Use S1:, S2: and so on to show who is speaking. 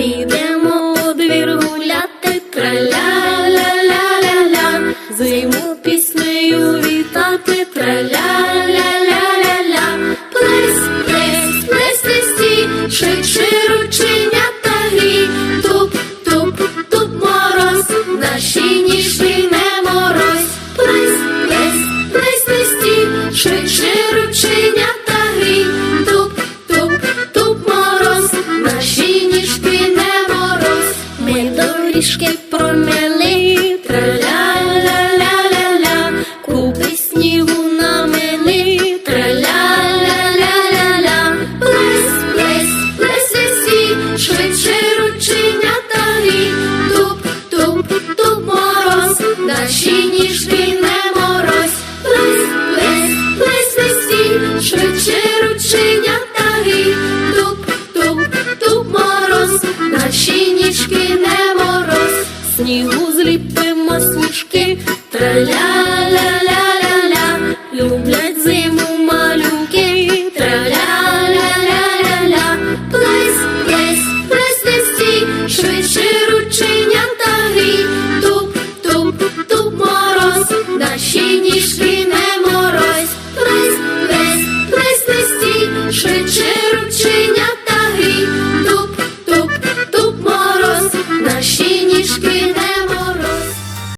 S1: підемо у двір гуляти, траля-ля-ля-ля-ля, зиму піснею вітати, траля-ля-ля-ля-ля, плес, плес, плес, листі, швидше рученята грі, туп, туп, туп мороз, наші ніжні не мороз, плес, плес, плес, листі, швидше рученята снігу зліпимо сніжки, траля-ля-ля-ля-ля, люблять зиму малюки, траля-ля-ля-ля-ля, плес, плес, плес, не стій, швидше рученята грій, туп, туп, туп мороз, наші ніжки не морозь, плес, плес, плес, не стій, швидше.